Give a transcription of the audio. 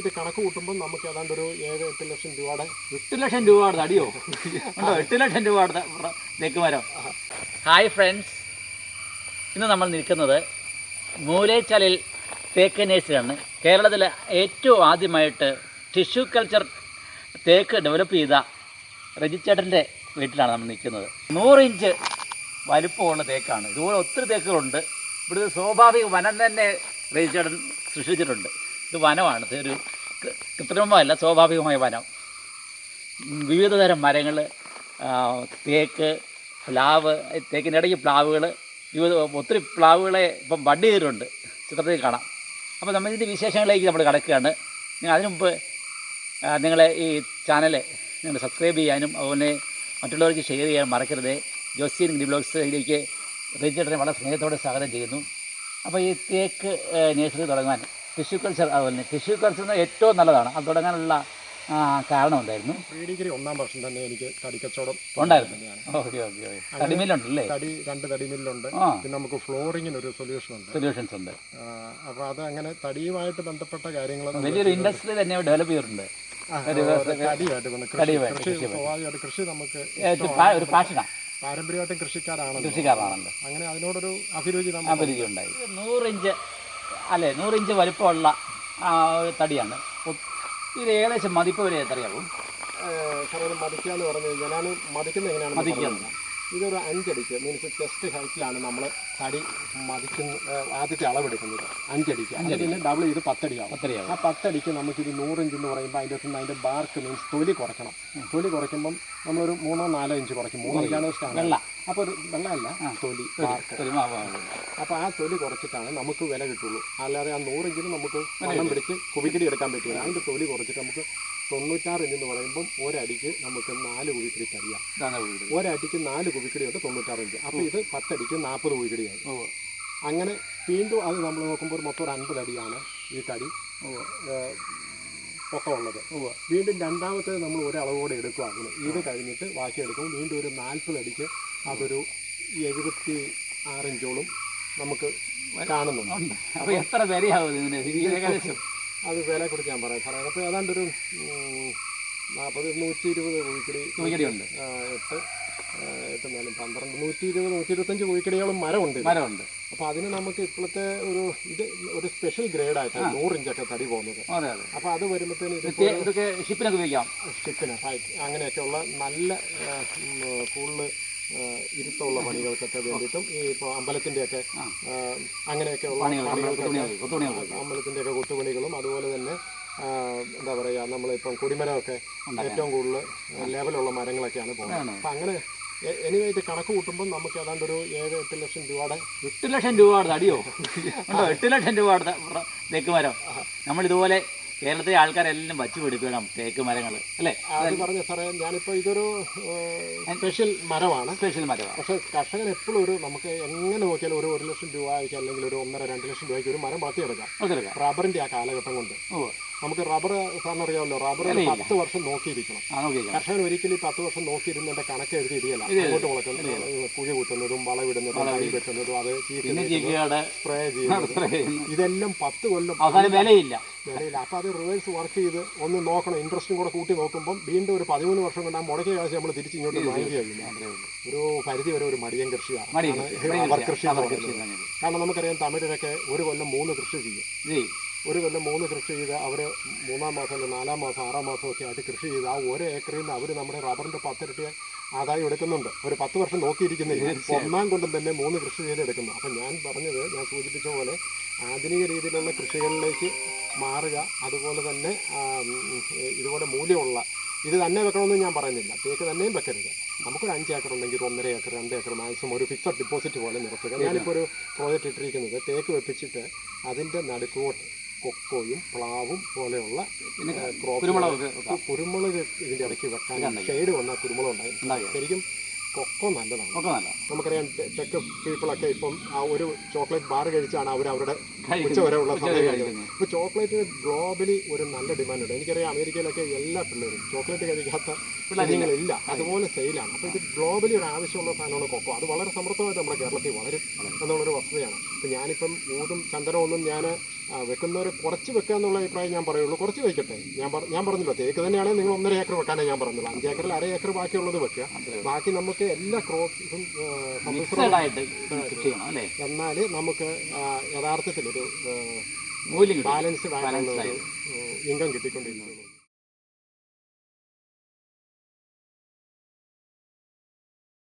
ഇത് കണക്ക് കൂട്ടുമ്പോൾ നമുക്ക് ഏതാണ്ട് ഒരു ഏഴ് എട്ട് ലക്ഷം രൂപയുടെ എട്ട് ലക്ഷം രൂപ അടിയോ? എട്ട് ലക്ഷം രൂപ തേക്ക് മരം ഹായ് ഫ്രണ്ട്സ് ഇന്ന് നമ്മൾ നിൽക്കുന്നത് മൂലേച്ചലിൽ തേക്ക് നേഴ്സിലാണ്. കേരളത്തിലെ ഏറ്റവും ആദ്യമായിട്ട് ടിഷ്യൂ കൾച്ചർ തേക്ക് ഡെവലപ്പ് ചെയ്ത രജിച്ചേട്ടന്റെ വീട്ടിലാണ് നമ്മൾ നിൽക്കുന്നത്. നൂറ് ഇഞ്ച് വലുപ്പമുള്ള തേക്കാണ്. ഇതുപോലെ ഒത്തിരി തേക്കുകളുണ്ട്. ഇവിടുത്തെ സ്വാഭാവിക വനം തന്നെ രജിച്ചേട്ടൻ സൃഷ്ടിച്ചിട്ടുണ്ട്. ഇത് വനമാണ്. ഒരു കൃത്രിമമല്ല സ്വാഭാവികമായ വനം. വിവിധതരം വിവിധ തരം മരങ്ങൾ തേക്ക് പ്ലാവ് തേക്കിനിടയ്ക്ക് പ്ലാവുകൾ വിവിധ ഒത്തിരി പ്ലാവുകളെ ഇപ്പം വണ്ടി കയറുണ്ട് ചിത്രത്തിൽ കാണാം. അപ്പോൾ നമ്മൾ ഇതിന്റെ വിശേഷങ്ങളിലേക്ക് നമ്മൾ കടക്കുകയാണ്. നിങ്ങൾ അതിനു മുമ്പ് നിങ്ങളെ ഈ ചാനൽ നിങ്ങൾ സബ്സ്ക്രൈബ് ചെയ്യാനും അതുപോലെ മറ്റുള്ളവർക്ക് ഷെയർ ചെയ്യാൻ മറക്കരുത്. ജോസിയൻ ഗ്രീ ബ്ലോഗ്സിലേക്ക് വളരെ സ്നേഹത്തോടെ സ്വാഗതം ചെയ്യുന്നു. അപ്പോൾ ഈ തേക്ക് നേഴ്സറി തുടങ്ങാൻ ടിഷ്യൂ കൾച്ചർ അതുപോലെ തന്നെ ടിഷ്യൂ കൾച്ചർ ഏറ്റവും നല്ലതാണ്. അത് തുടങ്ങാനുള്ള കാരണം ഉണ്ടായിരുന്നു പ്രീ ഡിഗ്രി ഒന്നാം വർഷം തന്നെ എനിക്ക് തടിക്കച്ചവടം ഉണ്ടായിരുന്നു. ഓക്കെ ഓക്കെ തടിമില്ലുണ്ടല്ലേ? തടി രണ്ട് തടിമില്ലുണ്ട്. പിന്നെ നമുക്ക് ഫ്ലോറിങ്ങിന് ഒരു സൊല്യൂഷൻ ഉണ്ട്. സൊല്യൂഷൻസ് ഉണ്ട്. അപ്പോൾ അത് അങ്ങനെ തടിയുമായിട്ട് ബന്ധപ്പെട്ട കാര്യങ്ങൾ വലിയൊരു ഇൻഡസ്ട്രി തന്നെ ഡെവലപ്പ് ചെയ്തിട്ടുണ്ട്. സ്വാഭാവികമായിട്ട് കൃഷി നമുക്ക് ഒരു പാഷനാണ് പാരമ്പര്യമായിട്ടും കൃഷിക്കാരാണല്ലോ. അങ്ങനെ അതിനോടൊരു അഭിരുചി അഭിരുചി ഉണ്ടായി. നൂറിഞ്ച് അല്ലേ നൂറ് ഇഞ്ച് വലിപ്പമുള്ള ഒരു തടിയാണ് ഇത് ഏകദേശം മതിപ്പ് വരെ എത്രയാവും മതിക്കുക എന്ന് പറഞ്ഞു കഴിഞ്ഞാൽ ഞാൻ മതിക്കുന്ന എങ്ങനെയാണെന്ന് മതിക്കുക. പറഞ്ഞുതരാം. ഇതൊരു അഞ്ചടിക്ക് മീൻസ് ചെസ്റ്റ് ഹൈറ്റിലാണ് നമ്മൾ തടി മതിക്കുന്ന ആദ്യത്തെ അളവെടുക്കുന്നത്. അഞ്ചടിക്ക്. അഞ്ചടി ഡബിൾ ചെയ്ത് പത്തടിയാവും. എത്രയാവും ആ പത്തടിക്ക് നമുക്കിത് ഇഞ്ച് എന്ന് പറയുമ്പോൾ അതിന്റെ അകത്ത് നിന്ന് അതിന്റെ ബാർക്ക് മീൻസ് തൊലി കുറയ്ക്കണം. തൊലി കുറയ്ക്കുമ്പം നമ്മളൊരു മൂന്നോ നാലോ ഇഞ്ച് കുറയ്ക്കും. മൂന്ന് ഇഞ്ചാണ് സ്റ്റാൻഡ് വെള്ള. അപ്പോൾ ഒരു വെള്ളമല്ല തൊലി. അപ്പോൾ ആ തൊലി കുറച്ചിട്ടാണ് നമുക്ക് വില കിട്ടുള്ളൂ. അല്ലാതെ ആ നൂറിഞ്ചിന് നമുക്ക് വണ്ണം പിടിച്ച് കുവിക്കടി എടുക്കാൻ പറ്റില്ല. അതിന്റെ തൊലി കുറച്ചിട്ട് നമുക്ക് തൊണ്ണൂറ്റാറ് ഇഞ്ച് എന്ന് പറയുമ്പം ഒരടിക്ക് നമുക്ക് നാല് കുഴിക്കടി തരിയാം ഒരടിക്ക് നാല് കുവിക്കടി ഉണ്ട് തൊണ്ണൂറ്റാറ് ഇഞ്ച്. അപ്പോൾ ഇത് പത്തടിക്ക് നാൽപ്പത് കുവിക്കടിയായി ഓ. അങ്ങനെ വീണ്ടും അത് നമ്മൾ നോക്കുമ്പോൾ ഒരു മൊത്തം ഒരു അൻപത് അടിയാണ് ഈ തടി പൊക്കമുള്ളത് വീണ്ടും രണ്ടാമത്തേത് നമ്മൾ ഒരു അളവോടെ എടുക്കുക അതിന് ഇത് കഴിഞ്ഞിട്ട് ബാക്കി എടുക്കും. വീണ്ടും ഒരു നാൽപ്പത് അടിക്ക് അതൊരു എഴുപത്തി ആറിഞ്ചോളം നമുക്ക് കാണുന്നുണ്ട്. അപ്പോൾ എത്ര വിലയാവും ഇതിന്? ഇത് ഏകദേശം? അത് വില കുറിച്ച് ഞാൻ പറയാം. സാറേ അപ്പോൾ ഏതാണ്ട് ഒരു നാൽപ്പത് നൂറ്റി ഇരുപത് കോഴിക്കടി കുഴിക്കടിയുണ്ട്. എട്ട് എട്ട് നാലും പന്ത്രണ്ട് നൂറ്റി ഇരുപത് നൂറ്റി ഇരുപത്തഞ്ച് കോഴിക്കടിയോളം മരമുണ്ട്. മരമുണ്ട് അപ്പോൾ അതിന് നമുക്ക് ഇപ്പോഴത്തെ ഒരു ഇത് ഒരു സ്പെഷ്യൽ ഗ്രേഡായിട്ടാണ് നൂറ് ഇഞ്ചൊക്കെ തടി പോകുന്നത്. അതെ അതെ. അപ്പോൾ അത് വരുമ്പോഴത്തേന് ഇത് ഇത് ഇതൊക്കെ ഷിപ്പിനൊക്കെ ഉപയോഗിക്കാം. ഷിപ്പിന് അങ്ങനെയൊക്കെയുള്ള നല്ല കൂടുതൽ ഇരുത്തമുള്ള പണികൾക്കൊക്കെ വേണ്ടിയിട്ടും ഈ ഇപ്പോൾ അമ്പലത്തിന്റെയൊക്കെ. അങ്ങനെയൊക്കെയുള്ള പണികൾ പണികൾക്കൊക്കെ അമ്പലത്തിന്റെയൊക്കെ കൊത്തുപണികളും അതുപോലെ തന്നെ എന്താ പറയുക നമ്മളിപ്പം കൊടിമരമൊക്കെ ഏറ്റവും കൂടുതൽ ലെവലുള്ള മരങ്ങളൊക്കെയാണ് പോകുന്നത്. അപ്പം അങ്ങനെ എനിവേ ഇത് കണക്ക് കൂട്ടുമ്പോൾ നമുക്ക് ഏതാണ്ട് ഒരു ഏഴ് എട്ട് ലക്ഷം രൂപയുടെ എട്ട് ലക്ഷം രൂപ അടിയോ? എട്ട് ലക്ഷം രൂപ തേക്ക് മരം നമ്മളിതുപോലെ കേരളത്തിലെ ആൾക്കാരെല്ലാം വച്ചു പിടിപ്പിക്കണം തേക്ക് മരങ്ങൾ അല്ലേ? അത് പറഞ്ഞ സാറേ ഞാനിപ്പോൾ ഇതൊരു സ്പെഷ്യൽ മരമാണ്. സ്പെഷ്യൽ മരമാണ്. പക്ഷേ കർഷകൻ എപ്പോഴും ഒരു നമുക്ക് എങ്ങനെ നോക്കിയാലും ഒരു ഒരു ലക്ഷം രൂപയ്ക്ക് അല്ലെങ്കിൽ ഒരു ഒന്നര രണ്ട് ലക്ഷം രൂപയ്ക്ക് ഒരു മരം വളർത്തിയെടുക്കാം. റബ്ബറിന്റെ ആ കാലഘട്ടം കൊണ്ട്. നമുക്ക് റബ്ബർ സാറിന് അറിയാമല്ലോ റബ്ബർ പത്ത് വർഷം നോക്കിയിരിക്കണം. കർഷകൻ ഒരിക്കലും ഈ പത്ത് വർഷം നോക്കിയിരുന്നതിന്റെ കണക്ക് എഴുതി ഇടിയല്ല. അങ്ങോട്ട് മുളക്കുന്നത് കുഴി കുത്തുന്നതും വളവിടുന്നതും കൈ വെട്ടുന്നതും അത് സ്പ്രേ ചെയ്യുന്നതും. ഇതെല്ലാം പത്ത് കൊല്ലം വിലയില്ല. വിലയില്ല. അപ്പോൾ അത് റിവേഴ്സ് വർക്ക് ചെയ്ത് ഒന്ന് നോക്കണം. ഇൻട്രസ്റ്റും കൂടെ കൂട്ടി നോക്കുമ്പോൾ വീണ്ടും ഒരു പതിമൂന്ന് വർഷം കൊണ്ട് ആ മുടക്കിയ കാശ് നമ്മൾ തിരിച്ച് ഇങ്ങോട്ട് ചെയ്യുന്നത് ഒരു പരിധി വരെ ഒരു മടിയൻ കൃഷിയാണ്. കൃഷി, പറയുന്നത്. കാരണം നമുക്കറിയാം തമിഴിലൊക്കെ ഒരു കൊല്ലം മൂന്ന് കൃഷി ചെയ്യും. ഒരു കൊല്ലം മൂന്ന് കൃഷി ചെയ്ത് അവർ മൂന്നാം മാസം അല്ലെങ്കിൽ നാലാം മാസം ആറാം മാസം ഒക്കെ ആയിട്ട് കൃഷി ചെയ്ത് ആ ഒരു ഏക്കറിൽ നിന്ന് അവർ നമ്മുടെ റബ്ബറിന്റെ പത്തിരട്ടി ആദായം എടുക്കുന്നുണ്ട്. ഒരു പത്ത് വർഷം നോക്കിയിരിക്കുന്നില്ല ഒന്നാം കൊണ്ടും തന്നെ മൂന്ന് കൃഷി ചെയ്തെടുക്കുന്നു അപ്പം ഞാൻ പറഞ്ഞത് ഞാൻ സൂചിപ്പിച്ച പോലെ ആധുനിക രീതിയിലുള്ള കൃഷികളിലേക്ക് മാറുക അതുപോലെ തന്നെ ഇതുപോലെ മൂല്യമുള്ള ഇത് തന്നെ വെക്കണമെന്ന് ഞാൻ പറയുന്നില്ല. തേക്ക് തന്നെയും വെക്കരുത്. നമുക്കൊരു അഞ്ച് ഏക്കർ ഉണ്ടെങ്കിൽ ഒരു ഒന്നര ഏക്കർ രണ്ട് ഏക്കർ മാക്സിമം ഒരു ഫിക്സഡ് ഡിപ്പോസിറ്റ് പോലെ നിർത്തുക. ഞാനിപ്പോൾ ഒരു പ്രോജക്റ്റ് ഇട്ടിരിക്കുന്നത് തേക്ക് വെപ്പിച്ചിട്ട് അതിന്റെ നടുക്കോട്ട് കൊക്കോയും പ്ലാവും പോലെയുള്ള ക്രോപ്പ് കുരുമുളക് ഇതിന്റെ ഇതിന്റെ ഇടയ്ക്ക് വെക്കാൻ ഷെയ്ഡ് വന്ന കുരുമുളക് ഉണ്ടായിരുന്നു. ശരിക്കും കൊക്കോ നല്ലതാണ്. ഒക്കെ നല്ല നമുക്കറിയാം ടെക് പീപ്പിളൊക്കെ ഇപ്പം ആ ഒരു ചോക്ലേറ്റ് ബാർ കഴിച്ചാണ് അവർ അവരുടെ ഉച്ച വരെയുള്ള സമയം കഴിക്കുന്നത്. ചോക്ലേറ്റിന് ഗ്ലോബലി ഒരു നല്ല ഡിമാൻഡ് ഉണ്ട് എനിക്കറിയാം അമേരിക്കയിലൊക്കെ എല്ലാ പിള്ളേരും ചോക്ലേറ്റ് കഴിക്കാത്ത പിള്ളേരില്ല. അതുപോലെ സെയിലാണ്. അപ്പോൾ ഇത് ഗ്ലോബലി ഒരു ആവശ്യമുള്ള സാധനമാണ് കൊക്കോ. അത് വളരെ സമൃദ്ധമായിട്ട് നമ്മുടെ കേരളത്തിൽ വളരും എന്നുള്ളൊരു വസ്തുതയാണ്. അപ്പം ഞാനിപ്പം ഊതും ചന്ദനമൊന്നും ഞാൻ വെക്കുന്നവർ കുറച്ച് വെക്കുക എന്നുള്ള അഭിപ്രായം ഞാൻ പറയുള്ളൂ. കുറച്ച് വെക്കട്ടെ. ഞാൻ ഞാൻ പറഞ്ഞില്ല. തേക്ക് തന്നെയാണെങ്കിൽ നിങ്ങൾ ഒന്നര ഏക്കർ വെക്കാനേ ഞാൻ പറഞ്ഞില്ല അഞ്ച് ഏക്കറിൽ അര ഏക്കർ ബാക്കിയുള്ളത് വെക്കുക. ബാക്കി നമുക്ക് മറ്റ് എല്ലാ ക്രോപ്സും എന്നാൽ നമുക്ക് യഥാർത്ഥത്തിൽ ഒരു ബാലൻസ്ഡ് ആയിട്ടുള്ള ഇൻകം കിട്ടിക്കൊണ്ടിരിക്കുന്നത്